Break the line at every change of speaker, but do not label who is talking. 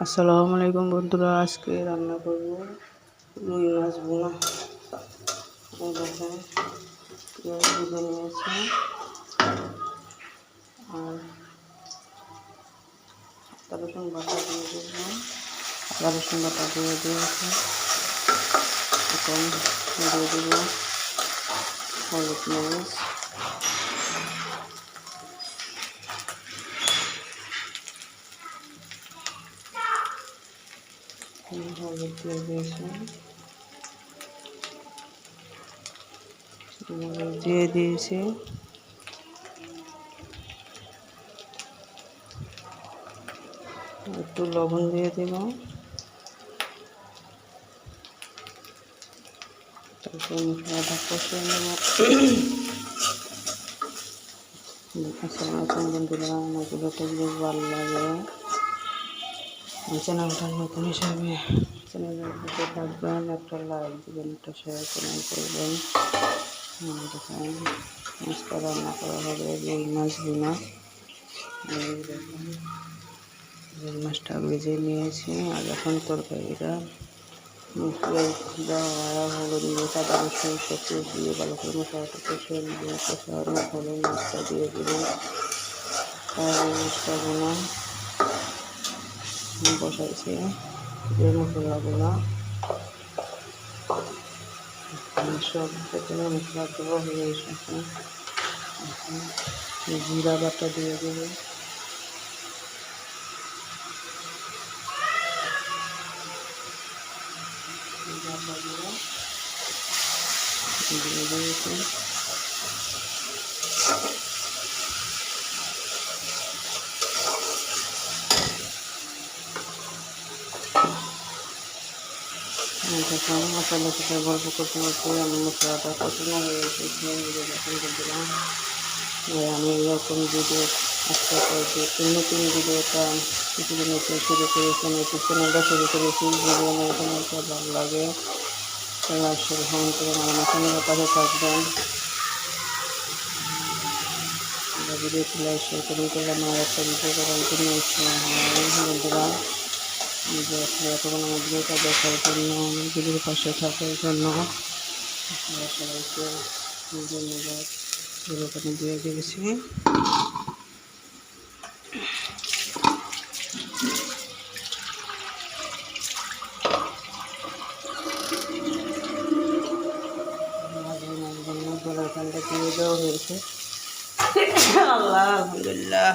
আসসালামু আলাইকুম বন্ধুরা আজকে রান্না করব রুই মাছ বোনা এই দেখেন পেঁয়াজ ভেজে নিয়েছি আর আদা রসুন বাটা দিয়ে দেব আদা রসুন বাটা দিয়ে দিয়েছি এখন দিয়ে দেব হলুদ মরিচ হলুদ দিয়ে দিয়েছি মরিচ দিয়ে দিয়েছি। একটু লবণ দিয়ে দেব। তারপর মশলাটা কষিয়ে নেব। ভালো লাগে। চ্যানেলটা নতুন হিসাবে চ্যানেলের দিকে থাকবেন, একটা লাইক দেবেন, একটা শেয়ার কমেন্ট করবেন। দেখেন, মাছটা রান্না করা হবে রুই মাছ দেখেন, রুই মাছটা ভেজে নিয়েছি, আর এখন তরকারিটা দিয়ে ভালো করে কষিয়ে দিয়ে বোনা। বসাইছি। যে মশলাগুলো সব প্রথমে মশলাগুলো হয়ে এসেছে জিরা বাটা দিয়ে দেবো। দিয়ে দিয়েছি। দেখুন মশলা থেকে গল্প করতে করতে আমি মশলাটা কষানো হয়ে এসেছে দেখুন বন্ধুরা আমি এরকম ভিডিও আজকে করেছি নতুন ভিডিওটা কিছুদিন হচ্ছে শুরু করেছি একটু চ্যানেলটা শুরু করেছি ভিডিও আমার এখানে ভালো লাগে। লাইক কমেন্ট করে আমার চ্যানেলের পাশে থাকবেন। ভিডিওটি লাইক শেয়ার করলে আমার একটা ভিডিও করার জন্য ইচ্ছা হয় বন্ধুরা এতক্ষণ আমার ভিডিওটা দেখার জন্য আমার পাশে থাকার জন্য সবাইকে ধন্যবাদ। ভিডিওখানে দিয়ে দিয়েছি দিয়ে দেওয়া হয়েছে আল্লাহ, আলহামদুলিল্লাহ।